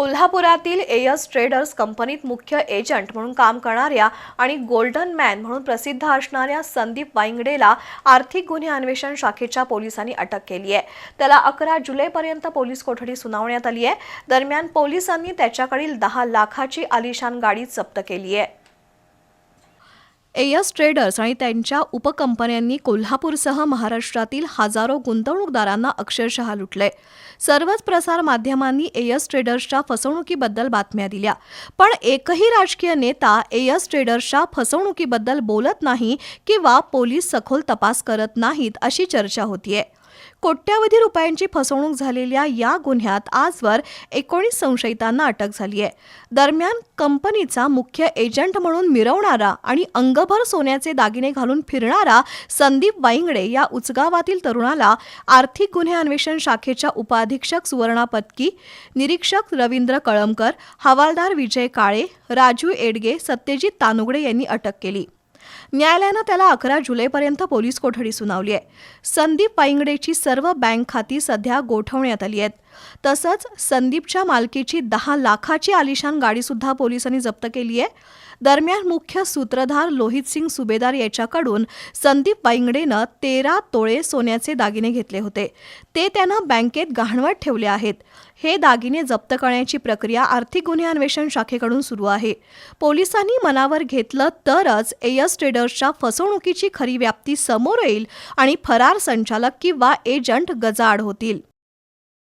कोल्हापुरातील एयस ट्रेडर्स कंपनीत मुख्य एजंट म्हणून काम करणाऱ्या आणि गोल्डन मॅन म्हणून प्रसिद्ध असणाऱ्या संदीप वाईंगडेला आर्थिक गुन्हे अन्वेषण शाखेच्या पोलिसांनी अटक केली आहे. त्याला अकरा जुलैपर्यंत पोलीस कोठडी सुनावण्यात आली आहे. दरम्यान पोलिसांनी त्याच्याकडील दहा लाखाची आलिशान गाडी जप्त केली आहे. एयस ट्रेडर्स आणि त्यांच्या उपकंपन्यांनी कोल्हापूरसह महाराष्ट्रातील हजारो गुंतवणूकदारांना अक्षरशः लुटले. सर्वच प्रसार माध्यमांनी एयस ट्रेडर्सच्या फसवणुकीबद्दल बातम्या दिल्या. पण एकही राजकीय नेता एयस ट्रेडर्सच्या फसवणुकीबद्दल बोलत नाही किंवा पोलीस सखोल तपास करत नाहीत अशी चर्चा होतीये. कोट्यावधी रुपयांची फसवणूक झालेल्या या गुन्ह्यात आजवर एकोणीस संशयितांना अटक झाली आहे. दरम्यान कंपनीचा मुख्य एजंट म्हणून मिरवणारा आणि अंगभर सोन्याचे दागिने घालून फिरणारा संदीप वाईंगडे या उचगावातील तरुणाला आर्थिक गुन्हे अन्वेषण शाखेच्या उपाधीक्षक सुवर्णा पत्की निरीक्षक रवींद्र कळमकर हवालदार विजय काळे राजू एडगे सत्यजित तानुगडे यांनी अटक केली. न्यायालयानं त्याला अकरा जुलैपर्यंत पोलीस कोठडी सुनावली आहे. संदीप वाईंगडेची सर्व बँक खाती सध्या गोठवण्यात आली आहेत. तसंच संदीपच्या मालकीची दहा लाखाची आलिशान गाडीसुद्धा पोलिसांनी जप्त केली आहे. दरम्यान मुख्य सूत्रधार लोहित सिंग सुबेदार याच्याकडून संदीप वाईंगडेनं तेरा तोळे सोन्याचे दागिने घेतले होते. ते त्यानं बँकेत गहाणवट ठेवले आहेत. हे दागिने जप्त करण्याची प्रक्रिया आर्थिक गुन्हे अन्वेषण शाखेकडून सुरू आहे. पोलिसांनी मनावर घेतलं तरच एयस ट्रेडर्सच्या फसवणुकीची खरी व्याप्ती समोर येईल आणि फरार संचालक किंवा एजंट गजाआड होतील.